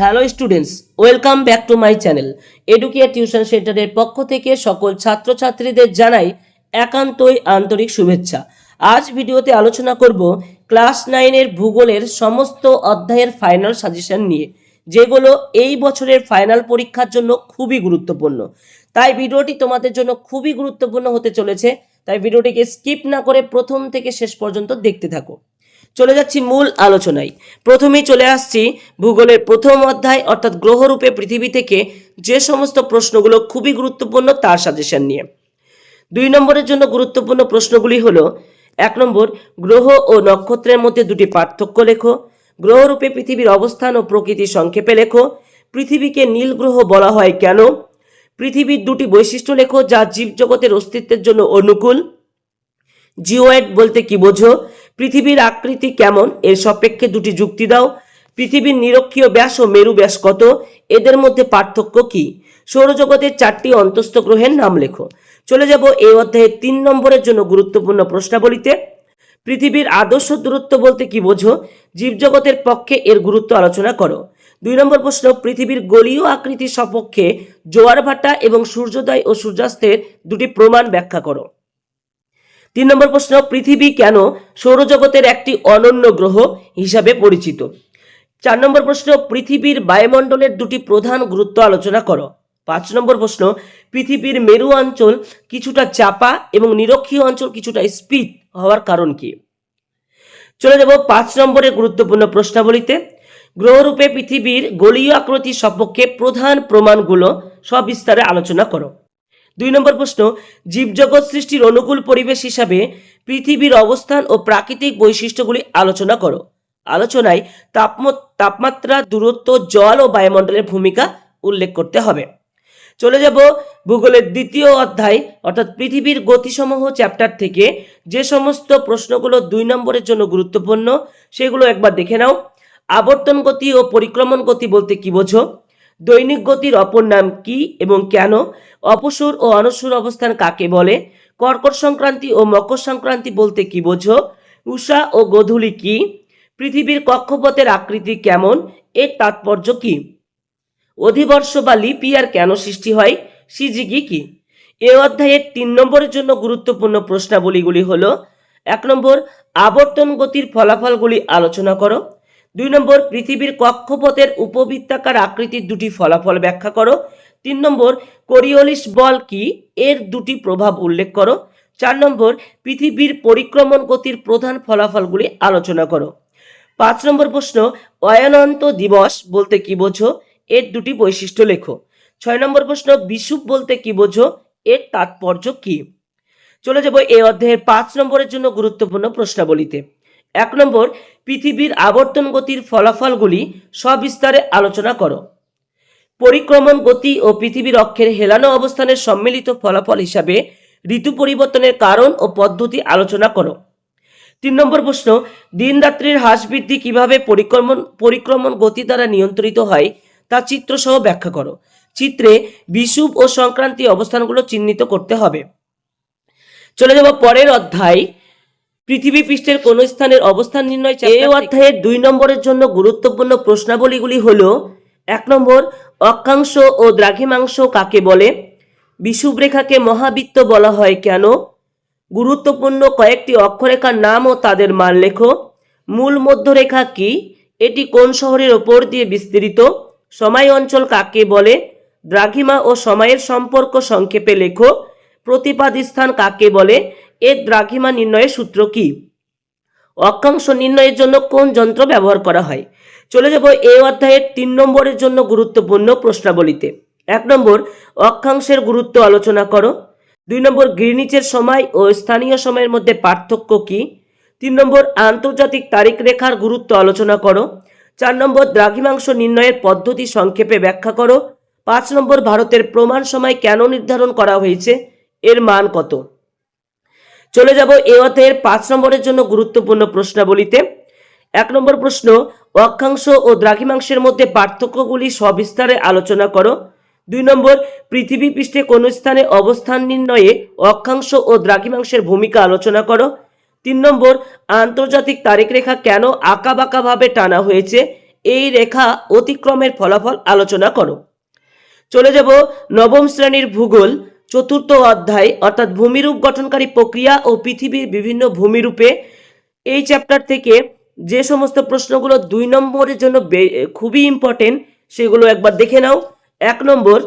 Hello students welcome back to my channel Educare tuition সেন্টারের পক্ষ থেকে সকল ছাত্রছাত্রীদের জানাই একান্তই আন্তরিক শুভেচ্ছা। আজ ভিডিওতে আলোচনা করব ক্লাস নাইনের ভূগোলের সমস্ত অধ্যায়ের ফাইনাল সাজেশন নিয়ে, যেগুলো এই বছরের ফাইনাল পরীক্ষার জন্য খুবই গুরুত্বপূর্ণ। তাই ভিডিওটি তোমাদের জন্য খুবই গুরুত্বপূর্ণ হতে চলেছে, তাই ভিডিওটিকে স্কিপ না করে প্রথম থেকে শেষ পর্যন্ত দেখতে থাকো। চলে যাচ্ছি মূল আলোচনায়। প্রথমেই চলে আসছি ভূগোলের প্রথম অধ্যায়, অর্থাৎ গ্রহরূপে পৃথিবী থেকে যে সমস্ত প্রশ্নগুলো খুবই গুরুত্বপূর্ণ তার সাজেশন নিয়ে। দুই নম্বরের জন্য গুরুত্বপূর্ণ প্রশ্নগুলি হলো, এক নম্বর, গ্রহ ও নক্ষত্রের মধ্যে দুটি পার্থক্য লেখো। গ্রহরূপে পৃথিবীর অবস্থান ও প্রকৃতি সংক্ষেপে লেখো। পৃথিবীকে নীল গ্রহ বলা হয় কেন? পৃথিবীর দুটি বৈশিষ্ট্য লেখো যা জীবজগতের অস্তিত্বের জন্য অনুকূল। জিওয়েড বলতে কি বোঝো? পৃথিবীর আকৃতি কেমন? এর সাপেক্ষে দুটি যুক্তি দাও। পৃথিবীর নিরক্ষীয় ব্যাস ও মেরু ব্যাস কত? এদের মধ্যে পার্থক্য কি? সৌরজগতের চারটি অন্তস্থ গ্রহের নাম লেখো। চলে যাব এই অধ্যায়ে তিন নম্বরের জন্য গুরুত্বপূর্ণ প্রশ্নাবলীতে। পৃথিবীর আদর্শ দূরত্ব বলতে কি বোঝো? জীবজগতের পক্ষে এর গুরুত্ব আলোচনা করো। দুই নম্বর প্রশ্ন, পৃথিবীর গলীয় আকৃতির সপক্ষে জোয়ার ভাটা এবং সূর্যোদয় ও সূর্যাস্তের দুটি প্রমাণ ব্যাখ্যা করো। তিন নম্বর প্রশ্ন, পৃথিবী কেন সৌরজগতের একটি অনন্য গ্রহ হিসাবে পরিচিত? চার নম্বর প্রশ্ন, পৃথিবীর বায়ুমণ্ডলের দুটি প্রধান গুরুত্ব আলোচনা করো। পাঁচ নম্বর প্রশ্ন, পৃথিবীর মেরু অঞ্চল কিছুটা চাপা এবং নিরক্ষীয় অঞ্চল কিছুটা স্পিড হওয়ার কারণ কি? চলে যাব পাঁচ নম্বরের গুরুত্বপূর্ণ প্রশ্নাবলীতে। গ্রহরূপে পৃথিবীর গলীয় আকৃতির সপক্ষে প্রধান প্রমাণগুলো সবিস্তারে আলোচনা করো। দুই নম্বর প্রশ্ন, জীবজগৎ সৃষ্টির অনুকূল পরিবেশ হিসাবে পৃথিবীর অবস্থান ও প্রাকৃতিক বৈশিষ্ট্যগুলি আলোচনা করো। আলোচনায় তাপম- তাপমাত্রা, দূরত্ব, জল ও বায়ুমণ্ডলের ভূমিকা উল্লেখ করতে হবে। চলে যাব ভূগোলের দ্বিতীয় অধ্যায়, অর্থাৎ পৃথিবীর গতিসমূহ চ্যাপ্টার থেকে যে সমস্ত প্রশ্নগুলো দুই নম্বরের জন্য গুরুত্বপূর্ণ, সেগুলো একবার দেখে নাও। আবর্তন গতি ও পরিক্রমণ গতি বলতে কি বোঝো? দৈনিক গতির অপর নাম কি এবং কেন? অপসুর ও অনসুর অবস্থান কাকে বলে? কর্কট সংক্রান্তি ও মকর সংক্রান্তি বলতে কি বোঝো? উষা ও গোধূলি কি? পৃথিবীর কক্ষপথের আকৃতি কেমন? এর তাৎপর্য কি? অধিবর্ষ বা লিপ ইয়ার কেন সৃষ্টি হয়? সিজিগি কি? এ অধ্যায়ের তিন নম্বরের জন্য গুরুত্বপূর্ণ প্রশ্নাবলীগুলি হল, এক নম্বর, আবর্তন গতির ফলাফলগুলি আলোচনা করো। দুই নম্বর, পৃথিবীর কক্ষপথের উপবৃত্তাকার আকৃতির দুটি ফলাফল ব্যাখ্যা করো। তিন নম্বর, কোরিওলিস বল কি? এর দুটি প্রভাব উল্লেখ করো। চার নম্বর, পৃথিবীর পরিক্রমণ গতির প্রধান ফলাফলগুলি আলোচনা করো। পাঁচ নম্বর প্রশ্ন, অয়নন্ত দিবস বলতে কি বোঝো? এর দুটি বৈশিষ্ট্য লেখো। ছয় নম্বর প্রশ্ন বিশুপ বলতে কি বোঝো? এর তাৎপর্য কি? চলে যাব এই অধ্যায়ের পাঁচ নম্বরের জন্য গুরুত্বপূর্ণ প্রশ্নাবলীতে। এক নম্বর, পৃথিবীর আবর্তন গতির ফলাফলগুলি সবিস্তারে আলোচনা করো। পরিক্রমণ গতি ও পৃথিবীর অক্ষের হেলানো অবস্থানের সম্মিলিত ফলাফল হিসাবে ঋতু পরিবর্তনের কারণ ও পদ্ধতি আলোচনা করো। তিন নম্বর প্রশ্ন দিন রাত্রির হ্রাস বৃদ্ধি কীভাবে পরিক্রমণ পরিক্রমণ গতি দ্বারা নিয়ন্ত্রিত হয় তা চিত্রসহ ব্যাখ্যা করো। চিত্রে বিষুব ও সংক্রান্তি অবস্থানগুলো চিহ্নিত করতে হবে। চলে যাব পরের অধ্যায় পৃথিবী পৃষ্ঠের কোন স্থানের অবস্থান নির্ণয় এই অধ্যায়ের দুই নম্বরের জন্য গুরুত্বপূর্ণ প্রশ্নাবলীগুলি হল, এক নম্বর অক্ষাংশ ও দ্রাঘিমাংশ কাকে বলে? বিষুবরেখাকে মহাবৃত্ত বলা হয় কেন? গুরুত্বপূর্ণ কয়েকটি অক্ষরেখার নাম ও তাদের মান লেখো। মূল মধ্যরেখা কি? এটি কোন শহরের ওপর দিয়ে বিস্তৃত? সময় অঞ্চল কাকে বলে? দ্রাঘিমা ও সময়ের সম্পর্ক সংক্ষেপে লেখো। প্রতিপাদ স্থান কাকে বলে? এর দ্রাঘিমা নির্ণয়ের সূত্র কি? অক্ষাংশ নির্ণয়ের জন্য কোন যন্ত্র ব্যবহার করা হয়? চলে যাব এই অধ্যায়ের তিন নম্বরের জন্য গুরুত্বপূর্ণ প্রশ্নাবলীতে। এক নম্বর, অক্ষাংশের গুরুত্ব আলোচনা করো। দুই নম্বর, গ্রিনিচের সময় ও স্থানীয় সময়ের মধ্যে পার্থক্য কি? তিন নম্বর, আন্তর্জাতিক তারিখ রেখার গুরুত্ব আলোচনা করো। চার নম্বর, দ্রাঘিমাংশ নির্ণয়ের পদ্ধতি সংক্ষেপে ব্যাখ্যা করো। পাঁচ নম্বর, ভারতের প্রমাণ সময় কেন নির্ধারণ করা হয়েছে? এর মান কত? চলে যাব এ অধ্যায়ের পাঁচ নম্বরের জন্য গুরুত্বপূর্ণ প্রশ্নাবলীতে। এক নম্বর প্রশ্ন, অক্ষাংশ ও দ্রাঘিমাংশের মধ্যে পার্থক্যগুলি সবিস্তারে আলোচনা করো। দুই নম্বর, পৃথিবী পৃষ্ঠে কোন স্থানে অবস্থান নির্ণয়ে অক্ষাংশ ও দ্রাঘিমাংশের ভূমিকা আলোচনা করো। তিন নম্বর, আন্তর্জাতিক তারিখ রেখা কেন আঁকাবাঁকাভাবে টানা হয়েছে? এই রেখা অতিক্রমের ফলাফল আলোচনা করো। চলে যাব নবম শ্রেণির ভূগোল। চতুর্থ অধ্যায়, অর্থাৎ ভূমিরূপ গঠনকারী প্রক্রিয়া ও পৃথিবীর বিভিন্ন ভূমিরূপে, এই চ্যাপ্টার থেকে যে সমস্ত প্রশ্নগুলো দুই নম্বরের জন্য খুবই ইম্পর্টেন্ট সেগুলো একবার দেখে নাও। এক নম্বর,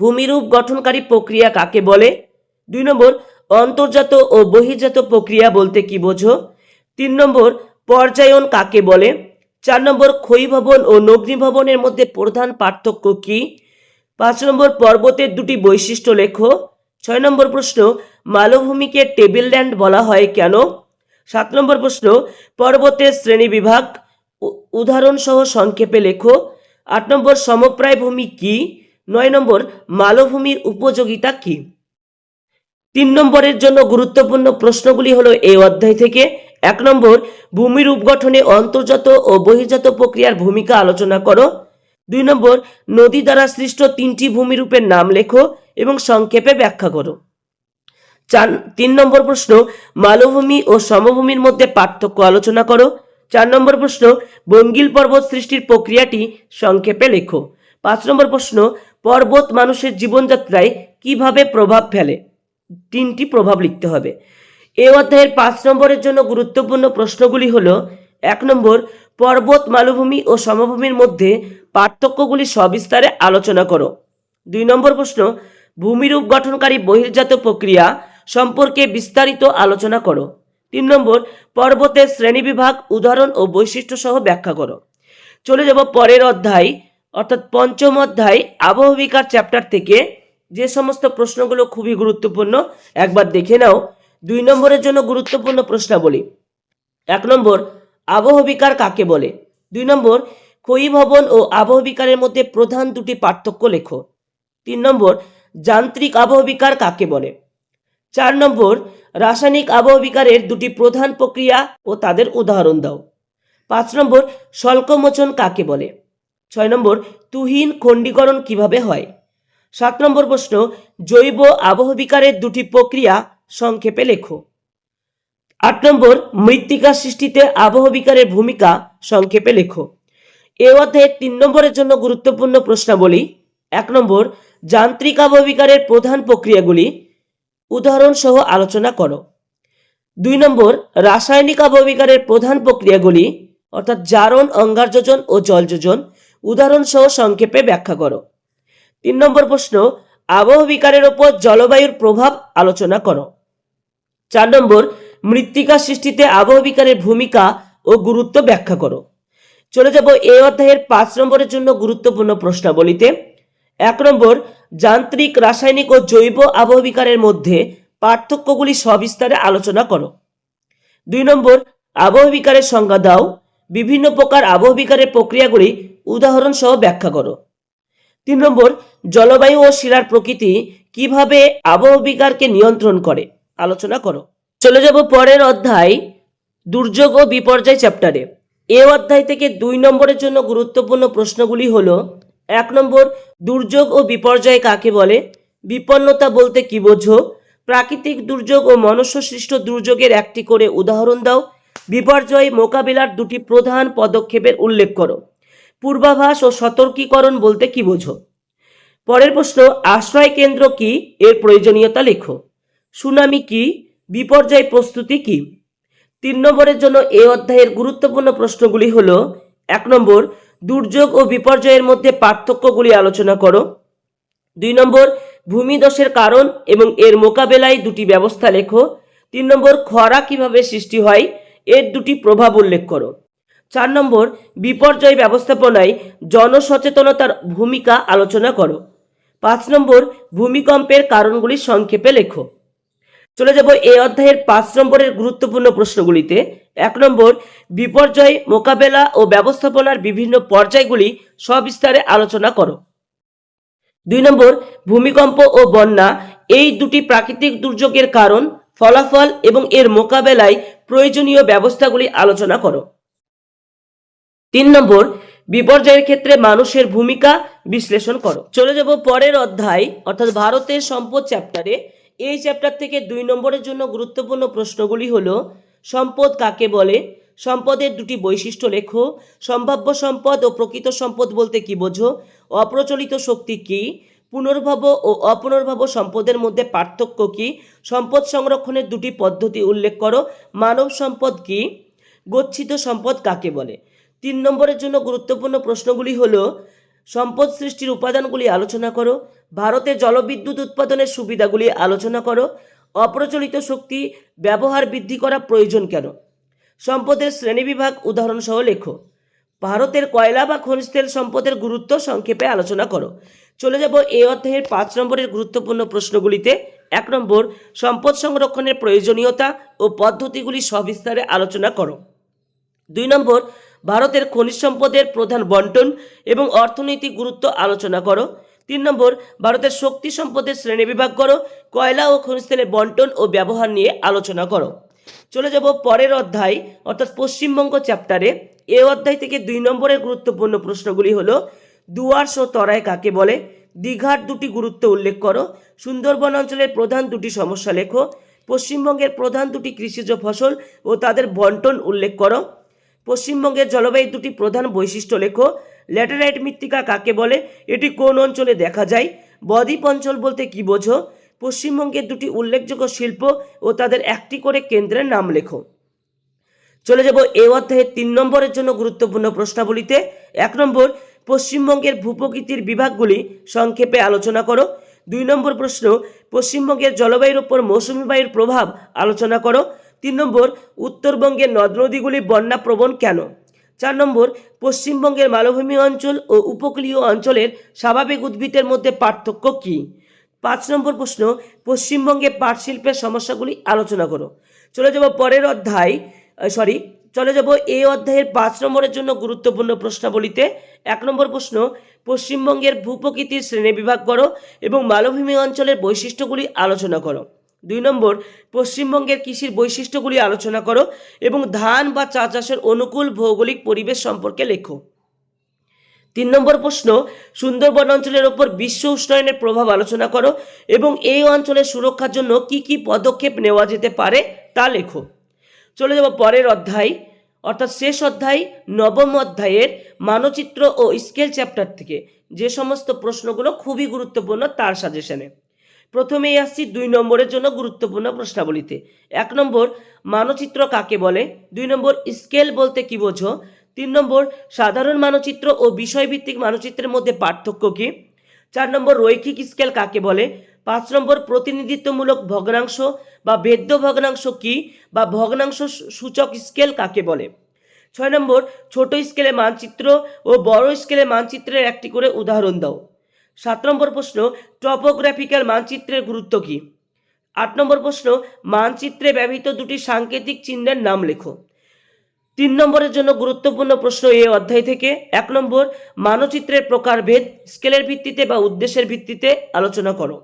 ভূমিরূপ গঠনকারী প্রক্রিয়া কাকে বলে? দুই নম্বর, অন্তর্জাত ও বহির্জাত প্রক্রিয়া বলতে কি বোঝো? তিন নম্বর, পর্যায়ন কাকে বলে? চার নম্বর, ক্ষয়ীভবন ও নগ্নিভবনের মধ্যে প্রধান পার্থক্য কি? পাঁচ নম্বর পর্বতের দুটি বৈশিষ্ট্য লেখো। ছয় নম্বর প্রশ্ন, মালভূমিকে টেবিল ল্যান্ড বলা হয় কেন? সাত নম্বর প্রশ্ন, পর্বতের শ্রেণীবিভাগ উ- উদাহরণসহ সংক্ষেপে লেখো। আট নম্বর, সমপ্রায় ভূমি কি? নয় নম্বর, মালভূমির উপযোগিতা কি? তিন নম্বরের জন্য গুরুত্বপূর্ণ প্রশ্নগুলি হলো এই অধ্যায় থেকে। এক নম্বর ভূমির উপগঠনে অন্তর্জাত ও বহির্জাত প্রক্রিয়ার ভূমিকা আলোচনা করো। দুই নম্বর, নদী দ্বারা সৃষ্ট তিনটি ভূমিরূপের নাম লেখো এবং সংক্ষেপে ব্যাখ্যা করো। চার, তিন নম্বর প্রশ্ন, মালভূমি ও সমভূমির মধ্যে পার্থক্য আলোচনা করো। চার নম্বর প্রশ্ন, বঙ্গিল পর্বত সৃষ্টির প্রক্রিয়াটি সংক্ষেপে লেখো। পাঁচ নম্বর প্রশ্ন, পর্বত মানুষের জীবনযাত্রায় কীভাবে প্রভাব ফেলে? তিনটি প্রভাব লিখতে হবে। এই অধ্যায়ের পাঁচ নম্বরের জন্য গুরুত্বপূর্ণ প্রশ্নগুলি হলো, এক নম্বর পর্বত, মালভূমি ও সমভূমির মধ্যে পার্থক্যগুলি সবিস্তারে আলোচনা করো। দুই নম্বর প্রশ্ন, ভূমিরূপ গঠনকারী বহির্জাত প্রক্রিয়া সম্পর্কে বিস্তারিত আলোচনা করো। তিন নম্বর, পর্বতের শ্রেণীবিভাগ, উদাহরণ ও বৈশিষ্ট্য সহ ব্যাখ্যা করো। চলে যাব পরের অধ্যায়, অর্থাৎ পঞ্চম অধ্যায়, আবহবিকার চ্যাপ্টার থেকে। যে সমস্ত প্রশ্নগুলো খুবই গুরুত্বপূর্ণ, একবার দেখে নাও। দুই নম্বরের জন্য গুরুত্বপূর্ণ প্রশ্নাবলী। এক নম্বর আবহবিকার কাকে বলে? দুই নম্বর ক্ষয়ীভবন ও আবহবিকারের মধ্যে প্রধান দুটি পার্থক্য লেখো। তিন নম্বর, যান্ত্রিক আবহবিকার কাকে বলে? চার নম্বর, রাসায়নিক আবহবিকারের দুটি প্রধান প্রক্রিয়া ও তাদের উদাহরণ দাও। পাঁচ নম্বর, স্বল্পমোচন কাকে বলে? ছয় নম্বর, তুহিন খণ্ডীকরণ কীভাবে হয়? সাত নম্বর প্রশ্ন, জৈব আবহবিকারের দুটি প্রক্রিয়া সংক্ষেপে লেখো। আট নম্বর, মৃত্তিকা সৃষ্টিতে আবহবিকারের ভূমিকা সংক্ষেপে লেখো। এ অধ্যায়ের তিন নম্বরের জন্য গুরুত্বপূর্ণ প্রশ্নাবলী। এক নম্বর, যান্ত্রিক আবহবিকারের প্রধান প্রক্রিয়াগুলি। উদাহরণ সহ আলোচনা করো। দুই নম্বর, রাসায়নিক আবহবিকারের প্রধান প্রক্রিয়াগুলি, অর্থাৎ জারণ অঙ্গারযোজন ও জলযোজন উদাহরণ সহ সংক্ষেপে ব্যাখ্যা করো। তিন নম্বর প্রশ্ন আবহবিকারের ওপর জলবায়ুর প্রভাব আলোচনা করো। চার নম্বর মৃত্তিকা সৃষ্টিতে আবহবিকারের ভূমিকা ও গুরুত্ব ব্যাখ্যা করো। চলে যাব এই অধ্যায়ের পাঁচ নম্বরের জন্য গুরুত্বপূর্ণ প্রশ্নাবলীতে। এক নম্বর, যান্ত্রিক, রাসায়নিক ও জৈব আবহবিকারের মধ্যে পার্থক্যগুলি সবিস্তারে আলোচনা করো। দুই নম্বর, আবহবিকারের সংজ্ঞা দাও। বিভিন্ন প্রকার আবহবিকারের প্রক্রিয়াগুলি উদাহরণ সহ ব্যাখ্যা করো। তিন নম্বর, জলবায়ু ও শিলার প্রকৃতি কীভাবে আবহবিকারকে নিয়ন্ত্রণ করে? আলোচনা করো। চলে যাব পরের অধ্যায়, দুর্যোগ ও বিপর্যয় চ্যাপ্টারে এ অধ্যায় থেকে দুই নম্বরের জন্য গুরুত্বপূর্ণ প্রশ্নগুলি হলো, এক নম্বর, দুর্যোগ ও বিপর্যয় কাকে বলে? বিপন্নতা বলতে কি বোঝো? প্রাকৃতিক দুর্যোগ ও মনুষ্য সৃষ্ট দুর্যোগের একটি করে উদাহরণ দাও। বিপর্যয় মোকাবিলার দুটি প্রধান পদক্ষেপের উল্লেখ করো। পূর্বাভাস ও সতর্কীকরণ বলতে কি বোঝো? পরের প্রশ্ন, আশ্রয় কেন্দ্র কি? এর প্রয়োজনীয়তা লেখো। সুনামি কি? বিপর্যয় প্রস্তুতি কি? তিন নম্বরের জন্য এ অধ্যায়ের গুরুত্বপূর্ণ প্রশ্নগুলি হল, এক নম্বর, দুর্যোগ ও বিপর্যয়ের মধ্যে পার্থক্যগুলি আলোচনা করো। দুই নম্বর ভূমিদশের কারণ এবং এর মোকাবেলায় দুটি ব্যবস্থা লেখো। তিন নম্বর, খরা কীভাবে সৃষ্টি হয়, এর দুটি প্রভাব উল্লেখ করো। চার নম্বর, বিপর্যয় ব্যবস্থাপনায় জনসচেতনতার ভূমিকা আলোচনা করো। পাঁচ নম্বর, ভূমিকম্পের কারণগুলি সংক্ষেপে লেখো। চলে যাব এই অধ্যায়ের পাঁচ নম্বরের গুরুত্বপূর্ণ প্রশ্নগুলিতে। এক নম্বর, বিপর্যয় মোকাবেলা ও ব্যবস্থাপনার বিভিন্ন পর্যায়গুলি সবিস্তারে আলোচনা করো। দুই নম্বর, ভূমিকম্প ও বন্যা এই দুটি প্রাকৃতিক দুর্যোগের কারণ, ফলাফল এবং এর মোকাবেলায় প্রয়োজনীয় ব্যবস্থাগুলি আলোচনা করো। তিন নম্বর, বিপর্যয়ের ক্ষেত্রে মানুষের ভূমিকা বিশ্লেষণ করো। চলে যাব পরের অধ্যায়, অর্থাৎ ভারতের সম্পদ চ্যাপ্টারে এই চ্যাপ্টার থেকে দুই নম্বরের জন্য গুরুত্বপূর্ণ প্রশ্নগুলি হলো, সম্পদ কাকে বলে? সম্পদের দুটি বৈশিষ্ট্য লেখো। সম্ভাব্য সম্পদ ও প্রকৃত সম্পদ বলতে কি বোঝো? অপ্রচলিত শক্তি কি? পুনর্ভব ও অপুনর্ভব সম্পদের মধ্যে পার্থক্য কি? সম্পদ সংরক্ষণের দুটি পদ্ধতি উল্লেখ করো। মানব সম্পদ কি? গচ্ছিত সম্পদ কাকে বলে? তিন নম্বরের জন্য গুরুত্বপূর্ণ প্রশ্নগুলি হলো সম্পদ সৃষ্টির উপাদানগুলি আলোচনা করো, ভারতে জলবিদ্যুৎ উৎপাদনের সুবিধাগুলি আলোচনা করো, অপ্রচলিত শক্তি ব্যবহার বৃদ্ধি করা প্রয়োজন কেন? সম্পদের শ্রেণীবিভাগ উদাহরণসহ লেখো। ভারতের কয়লা বা খনিজ তেল সম্পদের গুরুত্ব সংক্ষেপে আলোচনা করো। চলে যাব এই অধ্যায়ের পাঁচ নম্বরের গুরুত্বপূর্ণ প্রশ্নগুলিতে। এক নম্বর, সম্পদ সংরক্ষণের প্রয়োজনীয়তা ও পদ্ধতিগুলি সবিস্তারে আলোচনা করো। দুই নম্বর ভারতের খনিজ সম্পদের প্রধান বন্টন এবং অর্থনৈতিক গুরুত্ব আলোচনা করো। তিন নম্বর, ভারতের শক্তি সম্পদের শ্রেণীবিভাগ করো, কয়লা ও খনিজ তেলের বন্টন ও ব্যবহার নিয়ে আলোচনা করো। চলে যাব পরের অধ্যায়, অর্থাৎ পশ্চিমবঙ্গ চ্যাপ্টারে এ। অধ্যায় থেকে দুই নম্বরের গুরুত্বপূর্ণ প্রশ্নগুলি হলো দুয়ার্স ও তরাই কাকে বলে? দীঘার দুটি গুরুত্ব উল্লেখ করো। সুন্দরবন অঞ্চলের প্রধান দুটি সমস্যা লেখো। পশ্চিমবঙ্গের প্রধান দুটি কৃষিজ ফসল ও তাদের বন্টন উল্লেখ করো। পশ্চিমবঙ্গের জলবায়ুর দুটি প্রধান বৈশিষ্ট্য লেখো। ল্যাটেরাইট মৃত্তিকা কাকে বলে? এটি কোন অঞ্চলে দেখা যায়? বদ্বীপ অঞ্চল বলতে কি বোঝো? পশ্চিমবঙ্গের দুটি উল্লেখযোগ্য শিল্প ও তাদের একটি করে কেন্দ্রের নাম লেখো। চলে যাব এই অধ্যায়ের তিন নম্বরের জন্য গুরুত্বপূর্ণ প্রশ্নাবলীতে। এক নম্বর, পশ্চিমবঙ্গের ভূপ্রকৃতির বিভাগগুলি সংক্ষেপে আলোচনা করো। দুই নম্বর প্রশ্ন, পশ্চিমবঙ্গের জলবায়ুর ওপর মৌসুমী বায়ুর প্রভাব আলোচনা করো। তিন নম্বর, উত্তরবঙ্গের নদ নদীগুলি বন্যা প্রবণ কেন? চার নম্বর, পশ্চিমবঙ্গের মালভূমি অঞ্চল ও উপকূলীয় অঞ্চলের স্বাভাবিক উদ্ভিদের মধ্যে পার্থক্য কী? পাঁচ নম্বর প্রশ্ন, পশ্চিমবঙ্গে পাট শিল্পের সমস্যাগুলি আলোচনা করো। চলে যাব পরের অধ্যায় সরি চলে যাব এই অধ্যায়ের পাঁচ নম্বরের জন্য গুরুত্বপূর্ণ প্রশ্নাবলীতে। এক নম্বর প্রশ্ন, পশ্চিমবঙ্গের ভূপ্রকৃতির শ্রেণীবিভাগ করো এবং মালভূমি অঞ্চলের বৈশিষ্ট্যগুলি আলোচনা করো। দুই নম্বর, পশ্চিমবঙ্গের কৃষির বৈশিষ্ট্যগুলি আলোচনা করো এবং ধান বা চা চাষের অনুকূল ভৌগোলিক পরিবেশ সম্পর্কে লেখো। তিন নম্বর প্রশ্ন, সুন্দরবন অঞ্চলের ওপর বিশ্ব উষ্ণায়নের প্রভাব আলোচনা করো এবং এই অঞ্চলের সুরক্ষার জন্য কি কি পদক্ষেপ নেওয়া যেতে পারে তা লেখো। চলে যাব পরের অধ্যায়, অর্থাৎ শেষ অধ্যায়, নবম অধ্যায়ের মানচিত্র ও স্কেল চ্যাপ্টার থেকে। যে সমস্ত প্রশ্নগুলো খুবই গুরুত্বপূর্ণ তার সাজেশনে। প্রথমেই আসছি দুই নম্বরের জন্য গুরুত্বপূর্ণ প্রশ্নাবলীতে। এক নম্বর, মানচিত্র কাকে বলে? দুই নম্বর, স্কেল বলতে কি বোঝো? তিন নম্বর, সাধারণ মানচিত্র ও বিষয়ভিত্তিক মানচিত্রের মধ্যে পার্থক্য কী? চার নম্বর, রৈখিক স্কেল কাকে বলে? পাঁচ নম্বর, প্রতিনিধিত্বমূলক ভগ্নাংশ বা বেদ্য ভগ্নাংশ কি বা ভগ্নাংশ সূচক স্কেল কাকে বলে? ছয় নম্বর, ছোট স্কেলে মানচিত্র ও বড় স্কেলে মানচিত্রের একটি করে উদাহরণ দাও। সাত নম্বর প্রশ্ন টপোগ্রাফিক্যাল মানচিত্রের গুরুত্ব কী? আট নম্বর প্রশ্ন, মানচিত্রে ব্যবহৃত দুটি সাংকেতিক চিহ্নের নাম লেখো। তিন নম্বরের জন্য গুরুত্বপূর্ণ প্রশ্ন এই অধ্যায় থেকে। এক নম্বর, মানচিত্রের প্রকারভেদ স্কেলের ভিত্তিতে বা উদ্দেশ্যের ভিত্তিতে আলোচনা করো।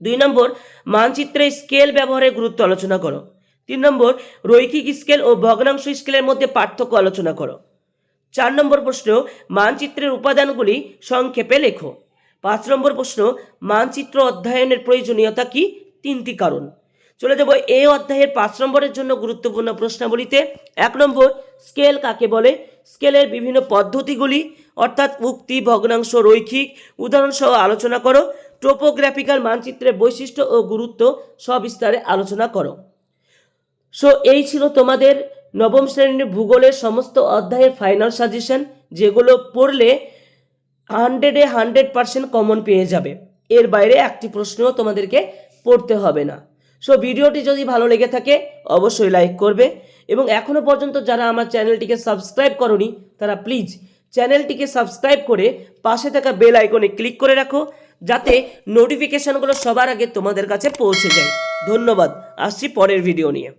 দুই নম্বর, মানচিত্রে স্কেল ব্যবহারের গুরুত্ব আলোচনা করো। তিন নম্বর, রৈখিক স্কেল ও ভগ্নাংশ স্কেলের মধ্যে পার্থক্য আলোচনা করো। চার নম্বর প্রশ্ন, মানচিত্রের উপাদানগুলি সংক্ষেপে লেখো। পাঁচ নম্বর প্রশ্ন, মানচিত্র অধ্যয়নের প্রয়োজনীয়তা কি? তিনটি কারণ। চলে যাব এই অধ্যায়ের পাঁচ নম্বরের জন্য গুরুত্বপূর্ণ প্রশ্নাবলীতে। এক নম্বর, স্কেল কাকে বলে? স্কেলের বিভিন্ন পদ্ধতিগুলি, অর্থাৎ উক্তি, ভগ্নাংশ, রৈখিক উদাহরণসহ আলোচনা করো। টোপোগ্রাফিক্যাল মানচিত্রের বৈশিষ্ট্য ও গুরুত্ব সবিস্তারে আলোচনা করো। সো এই ছিল তোমাদের নবম শ্রেণির ভূগোলের সমস্ত অধ্যায়ের ফাইনাল সাজেশন যেগুলো পড়লে হান্ড্রেডে হান্ড্রেড পার্সেন্ট কমন পেয়ে যাবে। এর বাইরে একটি প্রশ্নও তোমাদেরকে পড়তে হবে না। সো ভিডিওটি যদি ভালো লেগে থাকে, অবশ্যই লাইক করবে এবং এখনও পর্যন্ত যারা আমার চ্যানেলটিকে সাবস্ক্রাইব করনি, তারা প্লিজ চ্যানেলটিকে সাবস্ক্রাইব করে পাশে থাকা বেল আইকনে ক্লিক করে রাখো, যাতে নোটিফিকেশনগুলো সবার আগে তোমাদের কাছে পৌঁছে যায়। ধন্যবাদ। আসছি পরের ভিডিও নিয়ে।